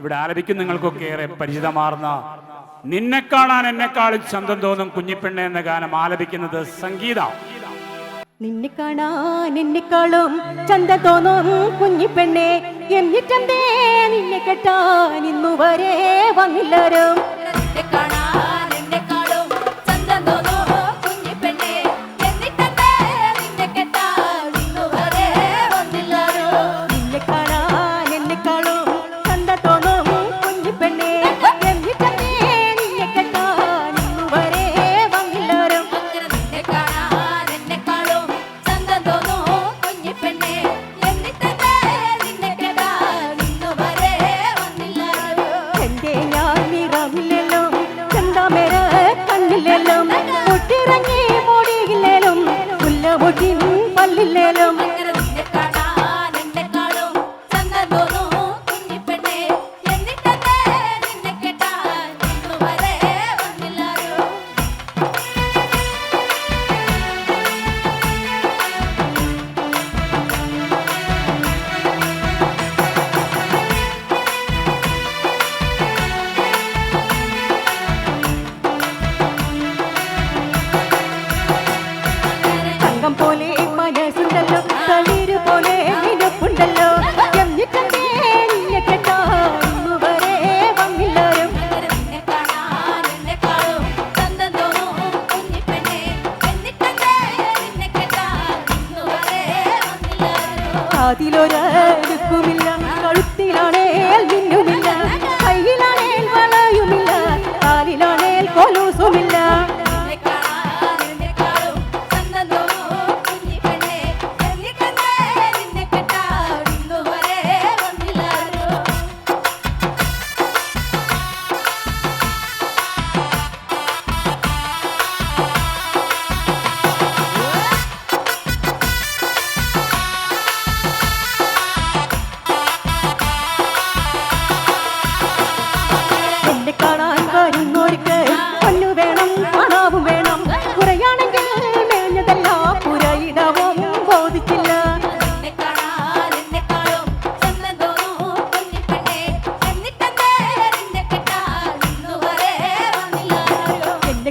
ഇവിടെ ആലപിക്കും നിങ്ങൾക്കൊക്കെ ഏറെ പരിചിതമാർന്ന നിന്നെ കാണാൻ എന്നെക്കാളും ചന്തം തോന്നും കുഞ്ഞിപ്പെണ്ണ എന്ന ഗാനം ആലപിക്കുന്നത് സംഗീത. നിന്നെ കാണാൻ എന്നെക്കാളും ചന്ത തോന്നും കുഞ്ഞിപ്പെണ്ണെ. എന്നിട്ടെന്തേ നിന്നെ കെട്ടാൻ ഇന്നുവരെ വന്നില്ലരും. লেলো അതിലൊരേ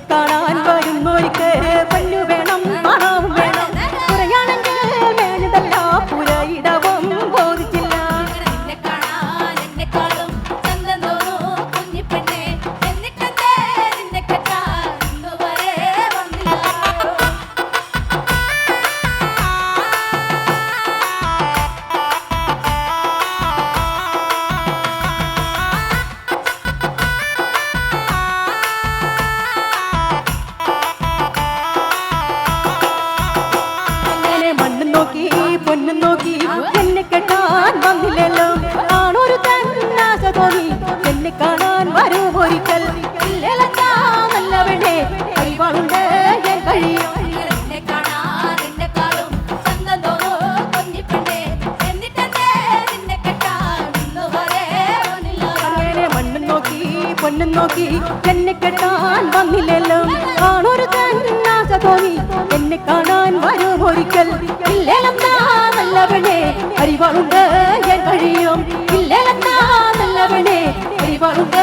তারা നോക്കി എന്നെ കെട്ടാൻ വന്നില്ലല്ലോ. ആണൊരു തന്നാശ തോന്നി. എന്നെ കാണാൻ വരും ഒരിക്കൽ. നല്ല വേണ്ടേ പൊന്നും നോക്കി എന്നെ കെട്ടാൻ വന്നില്ലല്ലോ. ആണൊരു തന്നാശ തോന്നി. എന്നെ കാണാൻ വരും ഒരിക്കൽ. ഇല്ലെല്ലാം அறிவாளுண்ட என் வழியும் இல்லைன்னா நல்லவனே. அறிவாளுண்ட